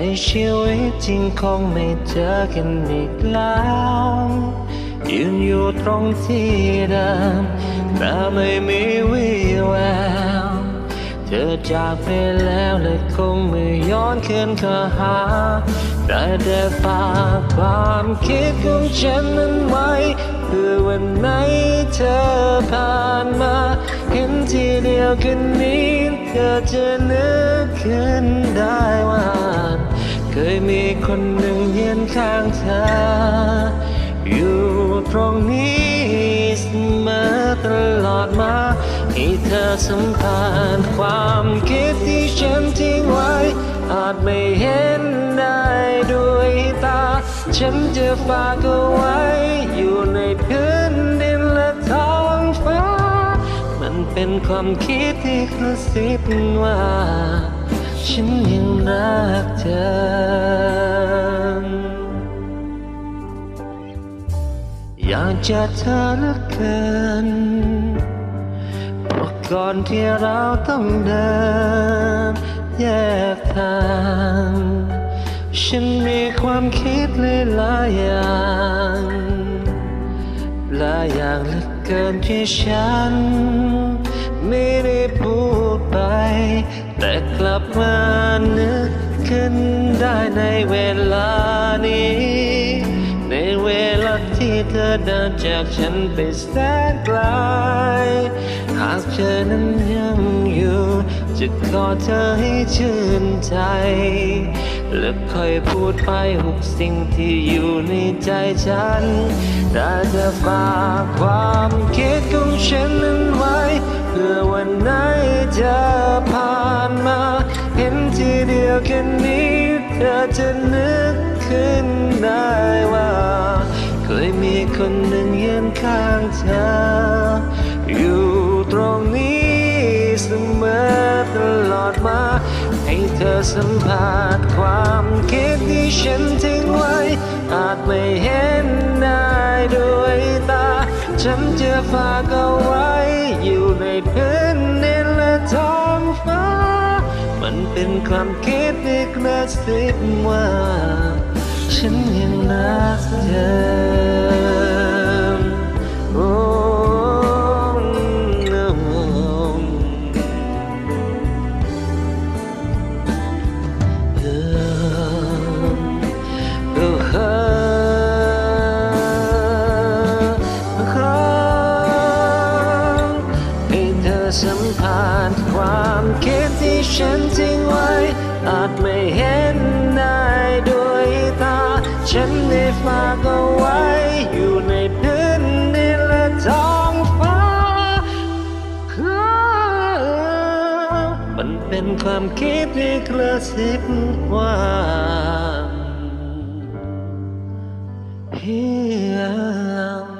ในชีวิตจริงคงไม่เจอกันอีกแล้วยืนอยู่ตรงที่เดิมแต่ไม่มีวี่แวว เธอจากไปแล้วและคงไม่ย้อนคืนเข้าหาได้แต่ ฝากความคิดของฉันนั้นไว้เพื่อวันไหนเธอผ่านมา เห็นทีเดียวกันนี้เธอจะนึกขึ้นได้ว่า เคยมีคนหนึ่งยืนข้างเธอ อยู่ตรงนี้เสมอตลอดมาให้เธอสัมผัสความคิดที่ฉันทิ้งไว้อาจไม่เห็น ฉันจะฝากเอาไว้อยู่ในพื้นดินและท้องฟ้า มันเป็นความคิดที่กระซิบว่า ฉันยังรักเธออยากจะเธอเหลือเกินเพราะก่อนที่เราต้องเดินแยกทาง ฉันมีความคิดหลายอย่างหลายอย่างเหลือเกินที่ฉัน ไม่ได้พูดไป แต่กลับมานึกขึ้นได้ในเวลานี้ ในเวลาที่เธอเดินจากฉันไปแสนไกล หากเธอนั้นยัง อยู่จะกอดเธอให้ชื่นใจ และค่อยพูดไปทุกสิ่งที่อยู่ในใจฉันได้จะฝากความคิดของฉันนั้นไว้ เพื่อวันไหนจะผ่านมา เห็นทีเดียวแค่นี้เธอจะนึกขึ้นได้ว่าเคยมีคนหนึ่งยืนข้างเธอ อยู่ตรงนี้ สมอตลอดมา ให้เธอสัมผัสความคิดที่ฉันทิ้งไว้ อาจไม่เห็นได้ด้วยตา ฉันจะฝากเอาไว้ อยู่ในพื้นดินและท้องฟ้า มันเป็นความคิดที่กระซิบว่า ฉันยังรักเธอ สัมผัสความคิดที่ฉันทิ้งไว้ อาจไม่เห็นได้ด้วยตา ฉันได้ฝากเอาไว้อยู่ในพื้นดินและท้องฟ้า มันเป็นความคิดที่กระซิบว่าเพียง